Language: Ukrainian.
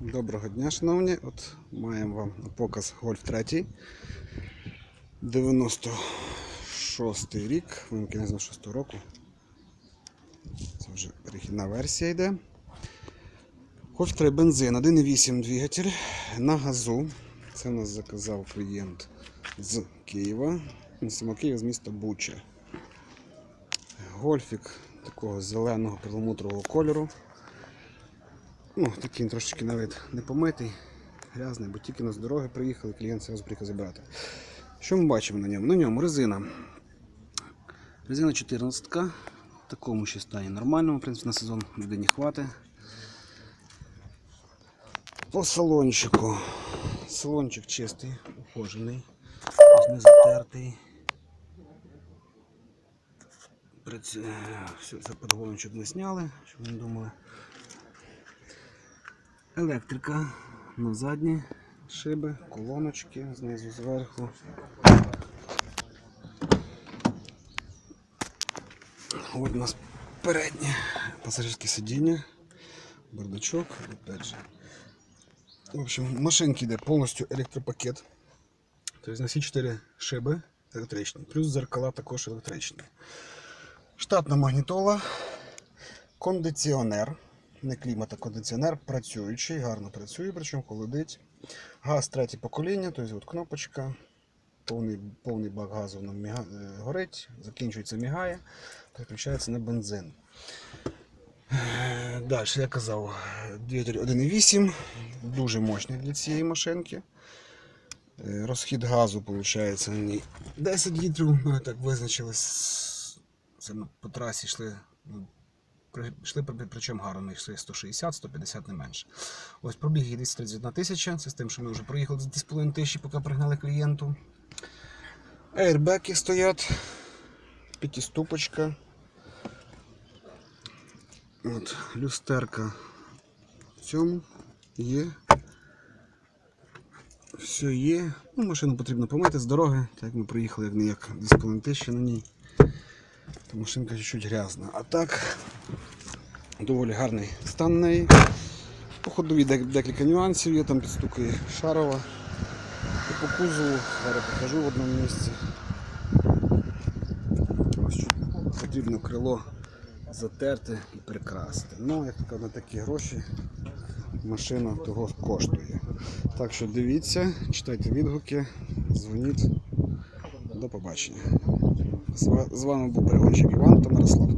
Доброго дня, шановні. От маємо вам показ Гольф 3. 96 рік, він кінець 96 року. Це вже перехідна версія йде. Гольф 3 бензин, 1,8 двигатель на газу. Це нас заказав клієнт з Києва. Він з самого Києва з міста Буча. Гольфік такого зеленого перламутрового кольору. Ну, такий трошечки навіть не помитий, грязний, бо тільки на з дороги приїхали, клієнт зараз приїхав забирати. Що ми бачимо на ньому? На ньому резина. Резина 14 в такому ще стані нормальному, в принципі, на сезон людині хватить. По салончику. Салончик чистий, ухожений, не затертий. Е, Все, це подголовничок не зняли, щоб не думали. Електрика на задні шиби, колоночки знизу зверху. От у нас переднє пасажирське сидіння, бардачок, опять же. В общем, машинки йде повністю електропакет. Тобто на всі 4 шиби електричні, плюс зеркала також електричні. Штатна магнітола, кондиціонер, не клімат, а кондиціонер працюючий, гарно працює, причому холодить. Газ третє покоління, тобто от кнопочка, повний, повний бак газу нам міга, е, горить, закінчується, мігає, переключається на бензин. Е, Далі, я казав, двигатель 1,8, дуже мощний для цієї машинки. Е, Розхід газу виходить на ній 10 літрів. Ми так визначились. По трасі йшли. Ну, Йшли при- причому гарно, ми йшли 160-150 не менше. Ось пробіг її 231 тисяча. Це з тим, що ми вже проїхали з 2,5 тисячі, поки пригнали клієнту. Ейрбеки стоять. П'ятиступочка. От, люстерка в цьому є. Все є. Ну, машину потрібно помити з дороги, так як ми проїхали як не як 2,5 тисячі на ній. То машинка чуть-чуть грязна. А так, доволі гарний стан неї. По ходові дек- декілька нюансів є, там підстукає шарова. І по кузову, зараз покажу в одному місці. Ось потрібно крило затерти і прикрасити. Ну, як така на такі гроші машина того коштує. Так що дивіться, читайте відгуки, дзвоніть. До побачення. З вами був Перегонщик Іван та Мирослав.